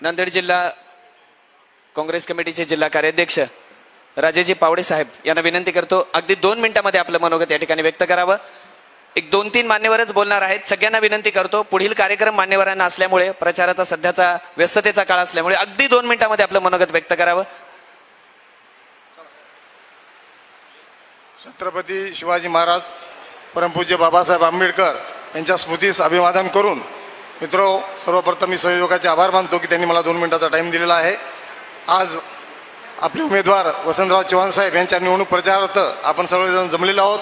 नांदेड जिल्हा काँग्रेस कमिटीचे जिल्हा कार्याध्यक्ष राजेजी पावडे साहेब यांना विनंती करतो अगदी दोन मिनिटांमध्ये आपलं मनोगत या ठिकाणी व्यक्त करावं. एक दोन तीन मान्यवरच बोलणार आहेत. सगळ्यांना विनंती करतो पुढील कार्यक्रम मान्यवरांना असल्यामुळे प्रचाराचा सध्याचा व्यस्ततेचा काळ असल्यामुळे अगदी दोन मिनिटांमध्ये आपलं मनोगत व्यक्त करावं. छत्रपती शिवाजी महाराज परमपूज्य बाबासाहेब आंबेडकर यांच्या स्मृतीस अभिवादन करून मित्रो सर्वप्रथम मी संयोजकाचे आभार मानतो की त्यांनी मला दोन मिनिटाचा टाईम दिलेला आहे. आज आपले उमेदवार वसंतराव चव्हाण साहेब यांच्या निवडणूक प्रचारार्थ आपण सर्वजण जमलेलो आहोत.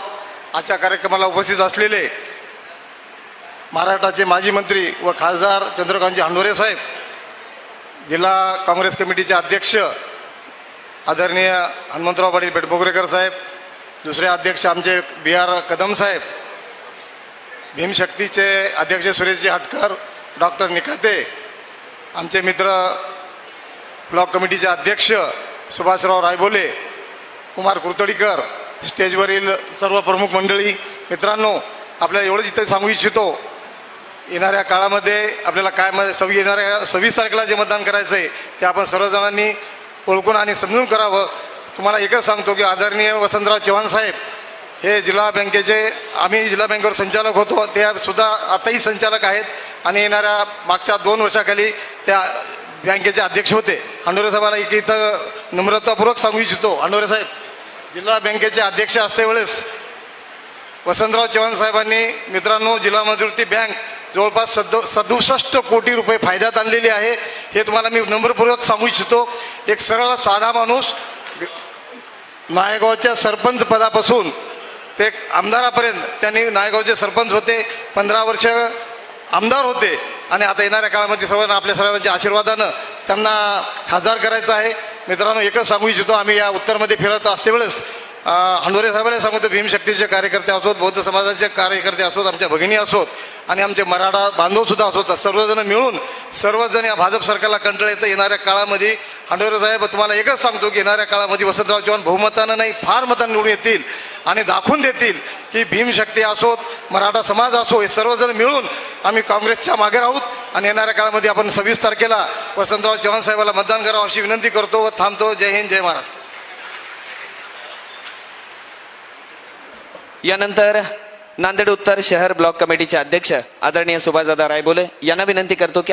आजच्या कार्यक्रमाला उपस्थित असलेले महाराष्ट्राचे माजी मंत्री व खासदार चंद्रकांतजी हांडोरे साहेब जिल्हा काँग्रेस कमिटीचे अध्यक्ष आदरणीय हनुमंतराव पाटील पेटमोगरेकर साहेब दुसरे अध्यक्ष आमचे बी आर कदम साहेब भीमशक्तीचे अध्यक्ष सुरेशजी हटकर डॉक्टर निखाते आमचे मित्र ब्लॉक कमिटीचे अध्यक्ष सुभाषराव रायबोले कुमार कुर्तडीकर स्टेजवरील सर्व प्रमुख मंडळी मित्रांनो आपल्याला एवढंच इथे सांगू इच्छितो. येणाऱ्या काळामध्ये आपल्याला काय म- सव्वी येणाऱ्या सव्वीस तारखेला जे मतदान करायचं आहे ते आपण सर्वजणांनी ओळखून आणि समजून करावं. तुम्हाला एकच सांगतो की आदरणीय वसंतराव चव्हाण साहेब हे जिल्हा बँकेचे आम्ही जिल्हा बँकेवर संचालक होतो. ते सुद्धा आताही संचालक आहेत. आणि येणाऱ्या मागच्या दोन वर्षाखाली त्या बँकेचे अध्यक्ष होते. अंडोरे साहेबांना एक इथं नम्रतापूर्वक सांगू इच्छितो. अंडोरे साहेब जिल्हा बँकेचे अध्यक्ष असते वेळेस वसंतराव चव्हाण साहेबांनी मित्रांनो जिल्हा मध्यवर्ती बँक जवळपास सद सदुसष्ट कोटी रुपये फायद्यात आणलेली आहे. हे तुम्हाला मी नम्रपूर्वक सांगू इच्छितो. एक सरळ साधा माणूस नायगावच्या सरपंच पदापासून ते आमदारापर्यंत त्यांनी नायगावचे सरपंच होते पंधरा वर्ष आमदार होते. आणि आता येणाऱ्या काळामध्ये सर्वांना आपल्या सर्वांच्या आशीर्वादानं त्यांना खासदार करायचं आहे. मित्रांनो एकच सांगू इच्छितो आम्ही या उत्तरमध्ये फिरत असते वेळेस हंडोरे साहेबांना सांगतो भीमशक्तीचे कार्यकर्ते असोत बौद्ध समाजाचे कार्यकर्ते असोत आमच्या भगिनी असोत आणि आमचे मराठा बांधवसुद्धा असोत. सर्वजण मिळून सर्वजण या भाजप सरकारला कंटाळ येतं. येणाऱ्या काळामध्ये हंडोरे साहेब तुम्हाला एकच सांगतो की येणाऱ्या काळामध्ये वसंतराव चव्हाण बहुमतानं नाही फार मतानं निवडून येतील आणि दाखवून देतील की भीमशक्ती असोत मराठा समाज असो हे सर्वजण मिळून आम्ही काँग्रेसच्या मागे राहूत आणि येणाऱ्या काळामध्ये आपण सव्वीस तारखेला वसंतराव चव्हाण साहेबाला मतदान करावं अशी विनंती करतो व थांबतो. जय हिंद जय महाराज यानंतर नांदेड उत्तर शहर ब्लॉक कमिटीचे अध्यक्ष आदरणीय सुभाषदादा रायबोले यांना विनंती करतो की